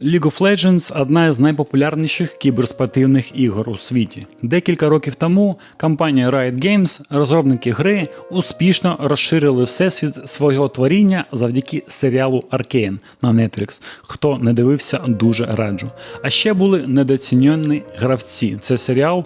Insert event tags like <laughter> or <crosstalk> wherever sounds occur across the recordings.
League of Legends одна з найпопулярніших кіберспортивних ігор у світі. Декілька років тому компанія Riot Games, розробники гри, успішно розширили всесвіт свого творіння завдяки серіалу Arcane на Netflix. Хто не дивився, дуже раджу. А ще були недооцінені гравці. Це серіал.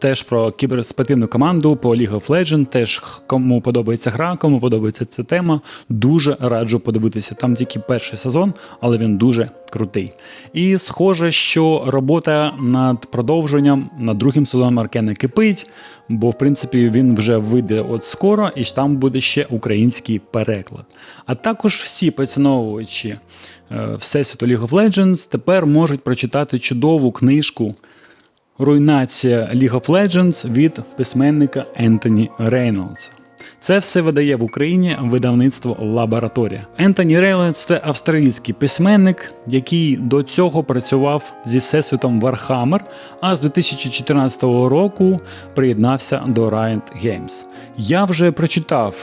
Теж про кіберспортивну команду по League of Legends, теж кому подобається гра, кому подобається ця тема, дуже раджу подивитися. Там тільки перший сезон, але він дуже крутий. І схоже, що робота над продовженням, над другим сезоном Аркена кипить, бо в принципі він вже вийде от скоро, і там буде ще український переклад. А також всі поціновувачі е, Всесвіту League of Legends тепер можуть прочитати чудову книжку. Руйнація League of Legends від письменника Ентоні Рейнолдса. Це все видає в Україні видавництво Лабораторія. Ентоні Рейнолдс – це австралійський письменник, який до цього працював зі всесвітом Warhammer, а з 2014 року приєднався до Riot Games. Я вже прочитав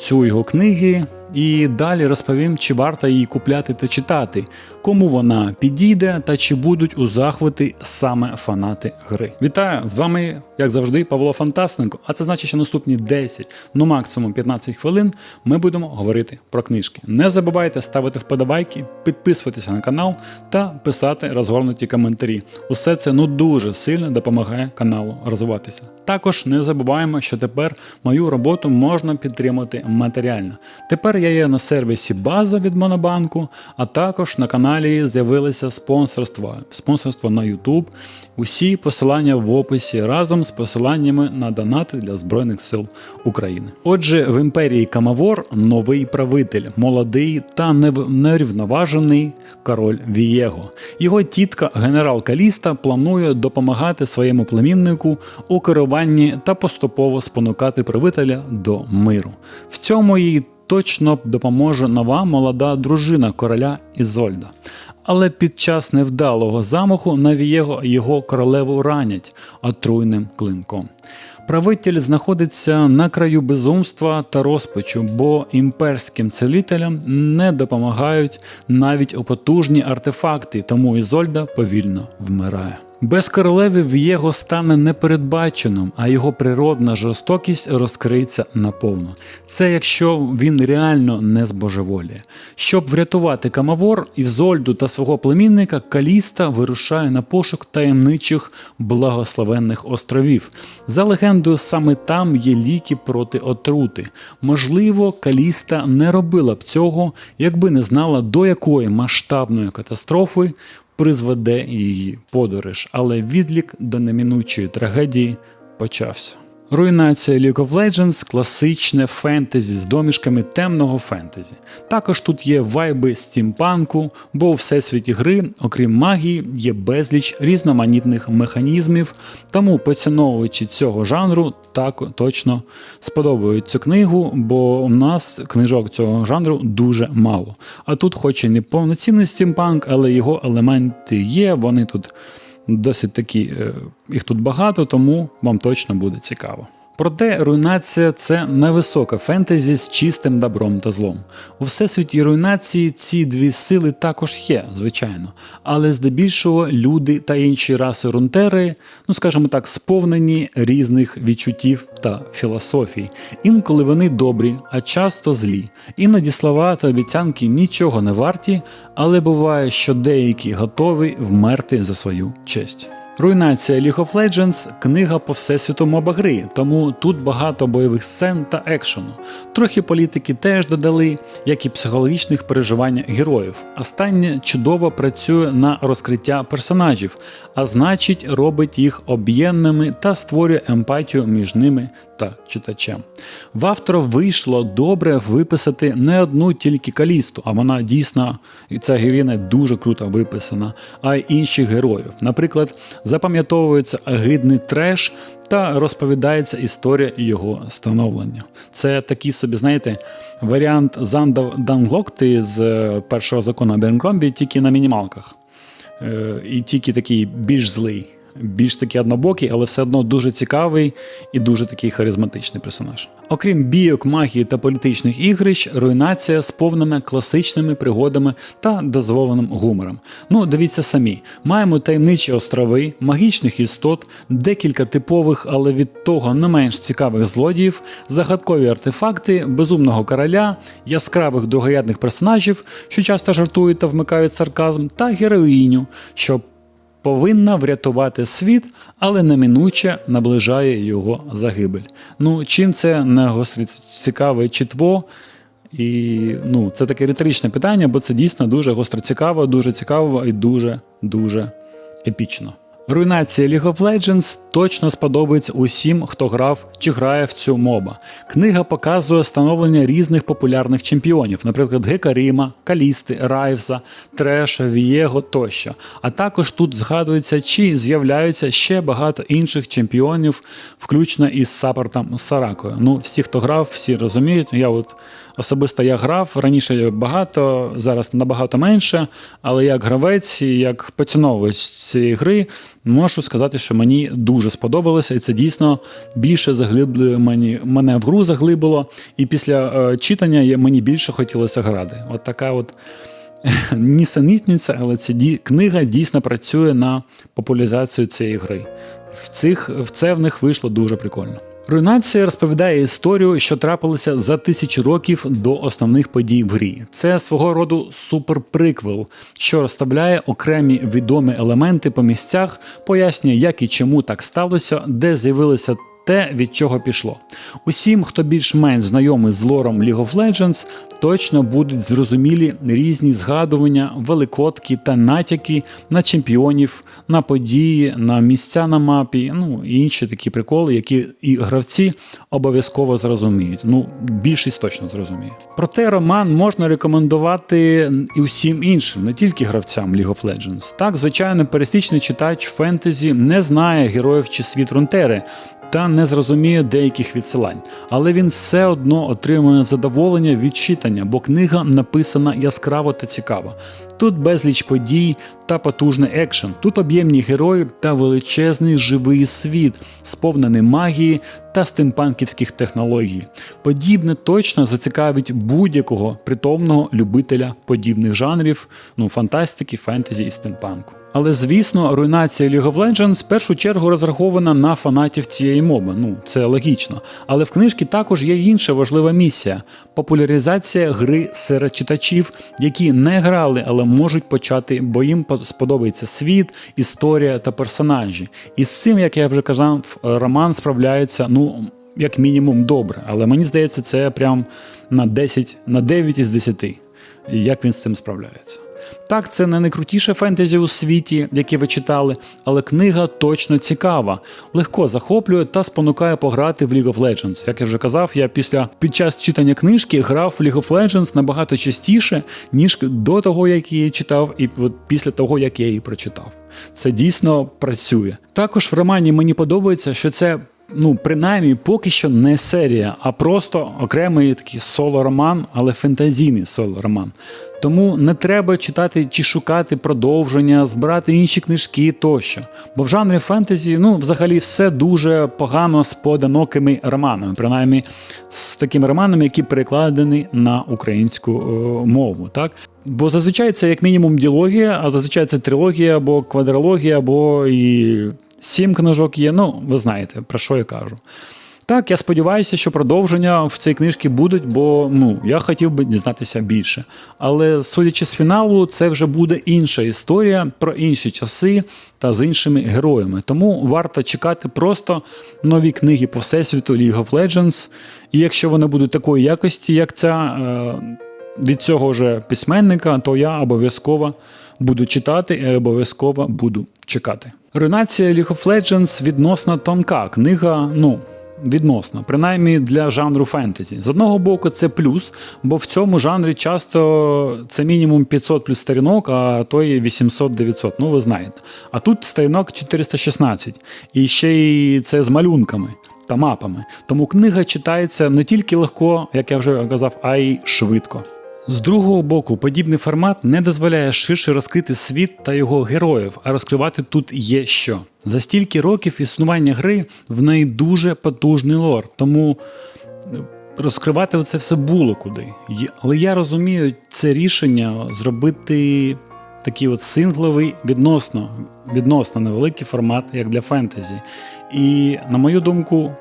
цю його книги. І далі розповім, чи варто її купляти та читати, кому вона підійде та чи будуть у захваті саме фанати гри. Вітаю! З вами, як завжди, Павло Фантастенко. А це значить, що наступні 10, ну максимум 15 хвилин ми будемо говорити про книжки. Не забувайте ставити вподобайки, підписуватися на канал та писати розгорнуті коментарі. Усе це ну дуже сильно допомагає каналу розвиватися. Також не забуваємо, що тепер мою роботу можна підтримати матеріально. Тепер я є на сервісі База від Монобанку, а також на каналі з'явилися спонсорства. Спонсорство на YouTube. Усі посилання в описі разом з посиланнями на донати для Збройних сил України. Отже, в імперії Камавор новий правитель, молодий та нерівноважений король Вієго. Його тітка генерал Каліста планує допомагати своєму племіннику у керуванні та поступово спонукати правителя до миру. В цьому їй точно допоможе нова молода дружина короля Ізольда. Але під час невдалого замаху на Вієго його королеву ранять отруйним клинком. Правитель знаходиться на краю безумства та розпачу, бо імперським целителям не допомагають навіть потужні артефакти, тому Ізольда повільно вмирає. Без королеви В'єго стане непередбаченим, а його природна жорстокість розкриється наповну. Це якщо він реально не збожеволіє. Щоб врятувати Камавор, Ізольду та свого племінника Каліста вирушає на пошук таємничих благословенних островів. За легендою, саме там є ліки проти отрути. Можливо, Каліста не робила б цього, якби не знала, до якої масштабної катастрофи призведе її подорож, але відлік до неминучої трагедії почався. Руйнація League of Legends класичне фентезі з домішками темного фентезі. Також тут є вайби стімпанку, бо у всесвіті гри, окрім магії, є безліч різноманітних механізмів, тому поціновувачі цього жанру так точно сподобають цю книгу, бо у нас книжок цього жанру дуже мало. А тут, хоч і не повноцінний стімпанк, але його елементи є, вони тут досить такі, е, їх тут багато, тому вам точно буде цікаво. Проте руйнація це невисока фентезі з чистим добром та злом. У всесвіті руйнації ці дві сили також є, звичайно, але здебільшого люди та інші раси рунтери, ну скажімо так, сповнені різних відчуттів та філософій. Інколи вони добрі, а часто злі. Іноді слова та обіцянки нічого не варті, але буває, що деякі готові вмерти за свою честь. Руйнація League of Legends книга по всесвіту моба гри, тому тут багато бойових сцен та екшену. Трохи політики теж додали, як і психологічних переживань героїв. Останнє чудово працює на розкриття персонажів, а значить, робить їх об'ємними та створює емпатію між ними та читачем. В автора вийшло добре виписати не одну тільки калісту, а вона дійсно, і ця героїня дуже круто виписана, а й інших героїв. Наприклад, запам'ятовується агидний треш та розповідається історія його становлення. Це такий собі, знаєте, варіант Зандав Данглокти з е, першого закону Бенгромбі, тільки на мінімалках. Е, І тільки такий більш злий. Більш такий однобокий, але все одно дуже цікавий і дуже такий харизматичний персонаж. Окрім бійок, магії та політичних ігрищ, руйнація сповнена класичними пригодами та дозволеним гумором. Ну, дивіться самі: маємо таємничі острови, магічних істот, декілька типових, але від того не менш цікавих злодіїв, загадкові артефакти, безумного короля, яскравих другорядних персонажів, що часто жартують та вмикають сарказм, та героїню, що повинна врятувати світ, але неминуче наближає його загибель. Ну, чим це не гострі цікаве чітво? І ну, це таке риторичне питання, бо це дійсно дуже гостро цікаво, дуже цікаво і дуже дуже епічно. Руйнація League of Legends точно сподобається усім, хто грав чи грає в цю моба. Книга показує становлення різних популярних чемпіонів, наприклад, Гекаріма, Калісти, Райвса, Треша, Вієго тощо. А також тут згадується чи з'являються ще багато інших чемпіонів, включно із саппортом Саракою. Ну, всі, хто грав, всі розуміють. Я от Особисто я грав раніше багато, зараз набагато менше, але як гравець, як поціновувач цієї гри, можу сказати, що мені дуже сподобалося, і це дійсно більше заглиблює мені мене в гру заглибило. І після е, читання мені більше хотілося грати. От така от <laughs> нісенітниця, але ця книга дійсно працює на популяризацію цієї гри. В, цих, в це в них вийшло дуже прикольно. Руйнація розповідає історію, що трапилася за тисячі років до основних подій в грі. Це свого роду суперприквел, що розставляє окремі відомі елементи по місцях, пояснює, як і чому так сталося, де з'явилося те, від чого пішло. Усім, хто більш-менш знайомий з лором League of Legends, точно будуть зрозумілі різні згадування, великодки та натяки на чемпіонів, на події, на місця на мапі, ну і інші такі приколи, які і гравці обов'язково зрозуміють. Ну, більшість точно зрозуміє. Проте роман можна рекомендувати і усім іншим, не тільки гравцям League of Legends. Так, звичайно, пересічний читач фентезі не знає героїв чи світ Рунтери та не зрозуміє деяких відсилань, але він все одно отримує задоволення від читання, бо книга написана яскраво та цікаво. Тут безліч подій та потужний екшен. Тут об'ємні герої та величезний живий світ, сповнений магії та стимпанківських технологій. Подібне точно зацікавить будь-якого притомного любителя подібних жанрів, ну фантастики, фентезі і стимпанку. Але звісно, руйнація League of Legends в першу чергу розрахована на фанатів цієї моби. Ну це логічно. Але в книжці також є інша важлива місія популяризація гри серед читачів, які не грали, але можуть почати, бо їм сподобається світ, історія та персонажі. І з цим, як я вже казав, роман справляється, ну. Як мінімум добре, але мені здається, це прям на 10, на 9 із 10, як він з цим справляється. Так, це не найкрутіше фентезі у світі, яке ви читали, але книга точно цікава, легко захоплює та спонукає пограти в League of Legends. Як я вже казав, я після під час читання книжки грав в League of Legends набагато частіше, ніж до того, як її читав, і от після того, як я її прочитав. Це дійсно працює. Також в романі мені подобається, що це. Ну, принаймні, поки що не серія, а просто окремий такий соло-роман, але фентезійний соло-роман. Тому не треба читати чи шукати продовження, збирати інші книжки тощо. Бо в жанрі фентезі, ну, взагалі, все дуже погано з поодинокими романами, принаймні з такими романами, які перекладені на українську е, мову. Так? Бо зазвичай це як мінімум діалогія, а зазвичай це трилогія або квадрологія, або і сім книжок є. Ну, ви знаєте, про що я кажу. Так, я сподіваюся, що продовження в цій книжці будуть, бо ну я хотів би дізнатися більше. Але судячи з фіналу, це вже буде інша історія про інші часи та з іншими героями. Тому варто чекати просто нові книги по всесвіту League of Legends. І якщо вони будуть такої якості, як ця е, від цього ж письменника, то я обов'язково буду читати і обов'язково буду чекати. Руйнація League of Legends відносно тонка книга. Ну. Відносно, принаймні для жанру фентезі. З одного боку, це плюс, бо в цьому жанрі часто це мінімум 500 плюс сторінок, а то і 800-900, ну ви знаєте. А тут сторінок 416. І ще й це з малюнками та мапами. Тому книга читається не тільки легко, як я вже казав, а й швидко. З другого боку, подібний формат не дозволяє ширше розкрити світ та його героїв, а розкривати тут є що. За стільки років існування гри в неї дуже потужний лор, тому е, розкривати це все було куди. Але я розумію це рішення зробити такий от сингловий відносно, відносно невеликий формат, як для фентезі. І, на мою думку,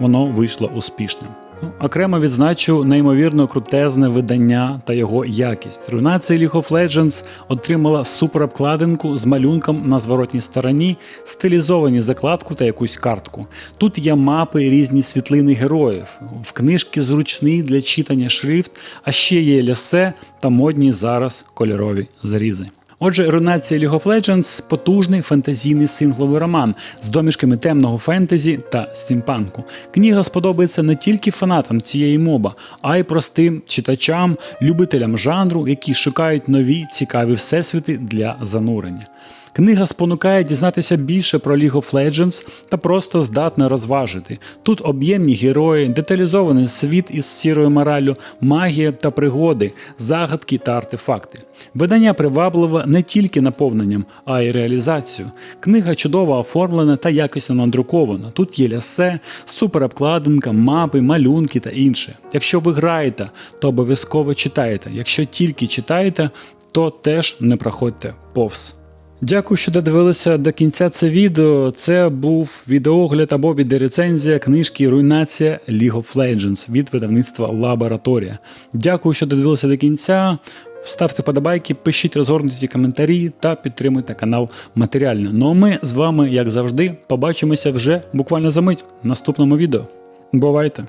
воно вийшло успішним. Ну, окремо відзначу неймовірно крутезне видання та його якість. Руйнація League of Legends отримала суперобкладинку з малюнком на зворотній стороні, стилізовані закладку та якусь картку. Тут є мапи і різні світлини героїв. В книжки зручний для читання шрифт, а ще є лясе та модні зараз кольорові зрізи. Отже, «Рунація League of Legends потужний фентезійний сингловий роман з домішками темного фентезі та стімпанку. Книга сподобається не тільки фанатам цієї моба, а й простим читачам, любителям жанру, які шукають нові цікаві всесвіти для занурення. Книга спонукає дізнатися більше про League of Legends та просто здатна розважити. Тут об'ємні герої, деталізований світ із сірою мораллю, магія та пригоди, загадки та артефакти. Видання привабливе не тільки наповненням, а й реалізацією. Книга чудово оформлена та якісно надрукована. Тут є лясе, суперобкладинка, мапи, малюнки та інше. Якщо ви граєте, то обов'язково читайте. Якщо тільки читаєте, то теж не проходьте повз. Дякую, що додивилися до кінця це відео. Це був відеогляд або відеорецензія книжки Руйнація League of Legends від видавництва Лабораторія. Дякую, що додивилися до кінця. Ставте подобайки, пишіть розгорнуті коментарі та підтримуйте канал матеріально. Ну а ми з вами, як завжди, побачимося вже буквально за мить в наступному відео. Бувайте!